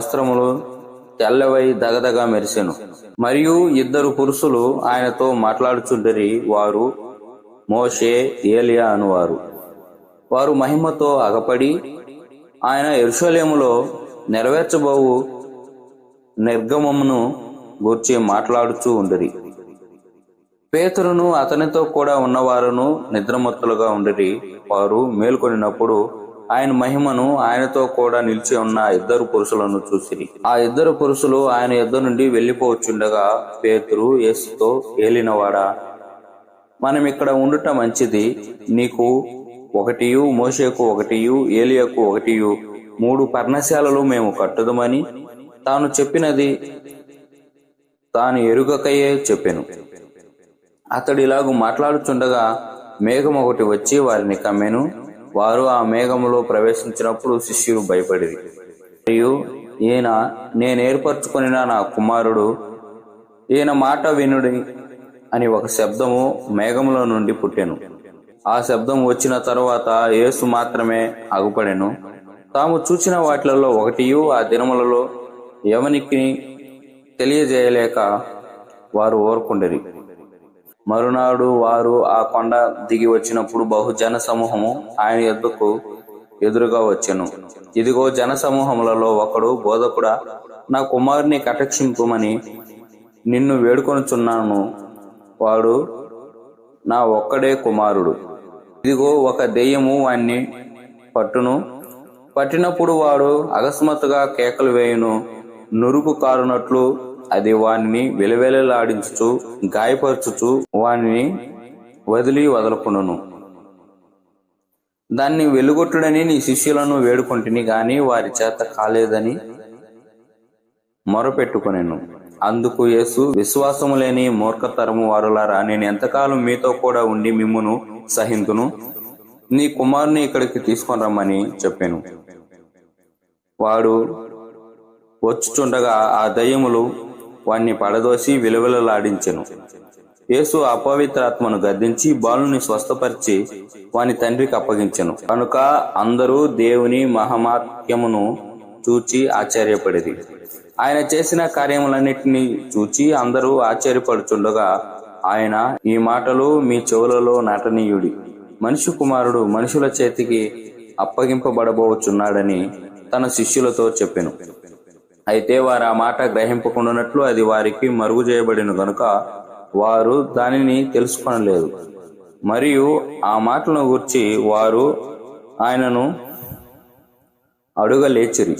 వస్త్రములు తెల్లవై దగదగా మెరిసెను. మరియు ఇద్దరు పురుషులు ఆయనతో మాట్లాడుచుండరి వారు మోషే ఏలియా అనువారు. వారు మహిమతో అగపడి ఆయన ఎరుషలేములో నెరవేర్చబోవు నిర్గమమును గూర్చి మాట్లాడుచూ ఉండరి. పేతురును అతనితో కూడా ఉన్నవారును నిద్రమత్తులుగా ఉండరి. వారు మేల్కొనినప్పుడు ఆయన మహిమను ఆయనతో కూడా నిలిచి ఉన్న ఇద్దరు పురుషులను చూసిరి. ఆ ఇద్దరు పురుషులు ఆయన యుద్ధ నుండి వెళ్ళిపోవచ్చుండగా పేతురు యేసుతో ఏలినవాడా మనం ఇక్కడ ఉండుట మంచిది. నీకు ఒకటియు మోషేకు ఒకటియు ఏలియకు ఒకటియు మూడు పర్ణశాలలు మేము కట్టుదమని తాను చెప్పినది తాను ఎరుగకయే చెప్పాను. అతడు ఇలాగూ మాట్లాడుచుండగా మేఘం ఒకటి వచ్చి వారిని కమ్మెను. వారు ఆ మేఘములో ప్రవేశించినప్పుడు శిష్యులు భయపడిరి. మరియు ఈయన నేను ఏర్పరచుకొనిన నా కుమారుడు ఈయన మాట వినుడి అని ఒక శబ్దము మేఘములో నుండి పుట్టెను. ఆ శబ్దం వచ్చిన తరువాత యేసు మాత్రమే అగుపడెను. తాము చూచిన వాటిలలో ఒకటియు ఆ దినములలో ఎవనికి తెలియజేయలేక వారు ఓర్కుండరి. మరునాడు వారు ఆ కొండ దిగి వచ్చినప్పుడు బహుజన సమూహము ఆయన ఎద్దుకు ఎదురుగా వచ్చెను. ఇదిగో జన సమూహములలో ఒకడు బోధకుడా నా కుమారుని కటక్షింపుమని నిన్ను వేడుకొనుచున్నాను. వాడు నా ఒక్కడే కుమారుడు. ఇదిగో ఒక దెయ్యము వాణ్ణి పట్టును. పట్టినప్పుడు వాడు అకస్మాత్తుగా కేకలు వేయును. నురుకు కారునట్లు అది వానిని వెలవెలలాడించుచు గాయపరచుచు వానిని వదిలి వదలకును దాన్ని వెలుగొట్టుడని నీ శిష్యులను వేడుకొంటిని గాని వారి చేత కాలేదని మొరపెట్టుకునేను. అందుకు యేసు విశ్వాసము లేని మూర్ఖతరము వారులారా నేను ఎంతకాలం మీతో కూడా ఉండి మిమ్మును సహింతును? నీ కుమారుని ఇక్కడికి తీసుకొని రమ్మని చెప్పాను. వాడు వచ్చుచుండగా ఆ దయ్యములు వాణ్ణి పడదోసి విలువలలాడించెను. యేసు అపవిత్రాత్మను గద్దించి బాలుని స్వస్థపరిచి వాని తండ్రికి అప్పగించెను. కనుక అందరూ దేవుని మహమాత్యమును చూచి ఆశ్చర్యపడేది ఆయన చేసిన కార్యములన్నిటినీ చూచి అందరూ ఆశ్చర్యపడుచుండగా ఆయన ఈ మాటలు మీ చెవులలో నటనీయుడి. మనిషి కుమారుడు మనుషుల చేతికి అప్పగింపబడబోచున్నాడని తన శిష్యులతో చెప్పెను. అయితే వారు ఆ మాట గ్రహింపకుండానట్లు అది వారికి మరుగు చేయబడిన గనుక వారు దానిని తెలుసుకొనలేదు. మరియు ఆ మాటలను గుర్చి వారు ఆయనను అడుగలేచిరి.